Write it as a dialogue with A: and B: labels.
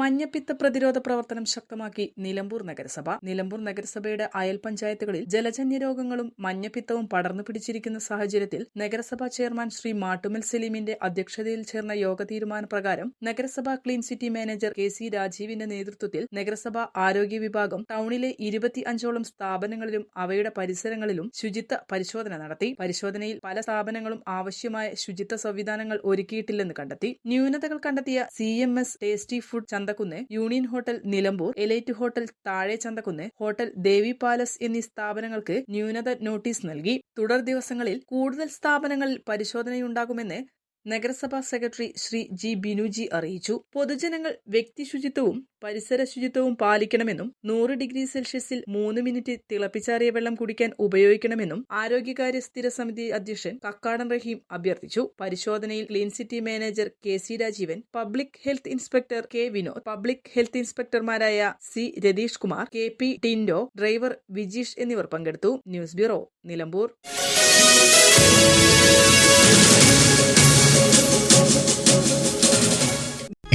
A: മഞ്ഞപ്പിത്ത പ്രതിരോധ പ്രവർത്തനം ശക്തമാക്കി നിലമ്പൂർ നഗരസഭ. നിലമ്പൂർ നഗരസഭയുടെ അയൽ പഞ്ചായത്തുകളിൽ ജലജന്യ രോഗങ്ങളും മഞ്ഞപ്പിത്തവും പടർന്നു പിടിച്ചിരിക്കുന്ന സാഹചര്യത്തിൽ നഗരസഭാ ചെയർമാൻ ശ്രീ മാട്ടുമൽ സലീമിന്റെ അധ്യക്ഷതയിൽ ചേർന്ന യോഗ തീരുമാനപ്രകാരം നഗരസഭാ clean city manager K C രാജീവിന്റെ നേതൃത്വത്തിൽ നഗരസഭാ ആരോഗ്യ വിഭാഗം ടൌണിലെ ഇരുപത്തി അഞ്ചോളം സ്ഥാപനങ്ങളിലും അവയുടെ പരിസരങ്ങളിലും ശുചിത്വ പരിശോധന നടത്തി. പരിശോധനയിൽ പല സ്ഥാപനങ്ങളും ആവശ്യമായ ശുചിത്വ സംവിധാനങ്ങൾ ഒരുക്കിയിട്ടില്ലെന്ന് കണ്ടെത്തി. ന്യൂനതകൾ കണ്ടെത്തിയ C M S tasty food Chanthakunnu union hotel Nilambur elite hotel താഴെ ചന്തക്കുന്ന് ഹോട്ടൽ ദേവി പാലസ് എന്നീ സ്ഥാപനങ്ങൾക്ക് ന്യൂനത നോട്ടീസ് നൽകി. തുടർ ദിവസങ്ങളിൽ കൂടുതൽ സ്ഥാപനങ്ങളിൽ പരിശോധനയുണ്ടാകുമെന്ന് നഗരസഭാ സെക്രട്ടറി ശ്രീ ജി ബിനുജി അറിയിച്ചു. പൊതുജനങ്ങൾ വ്യക്തി ശുചിത്വവും പരിസര ശുചിത്വവും പാലിക്കണമെന്നും നൂറ് ഡിഗ്രി സെൽഷ്യസിൽ മൂന്ന് മിനിറ്റ് തിളപ്പിച്ചാറിയ വെള്ളം കുടിക്കാൻ ഉപയോഗിക്കണമെന്നും ആരോഗ്യകാര്യ സ്ഥിര സമിതി അധ്യക്ഷൻ കക്കാടൻ റഹീം അഭ്യർത്ഥിച്ചു. പരിശോധനയിൽ clean city manager K C Rajeevan public health inspector K Vinod public health ഇൻസ്പെക്ടർമാരായ C Ratheesh Kumar K P Tindo driver Vijeesh എന്നിവർ പങ്കെടുത്തു. News bureau Nilambur.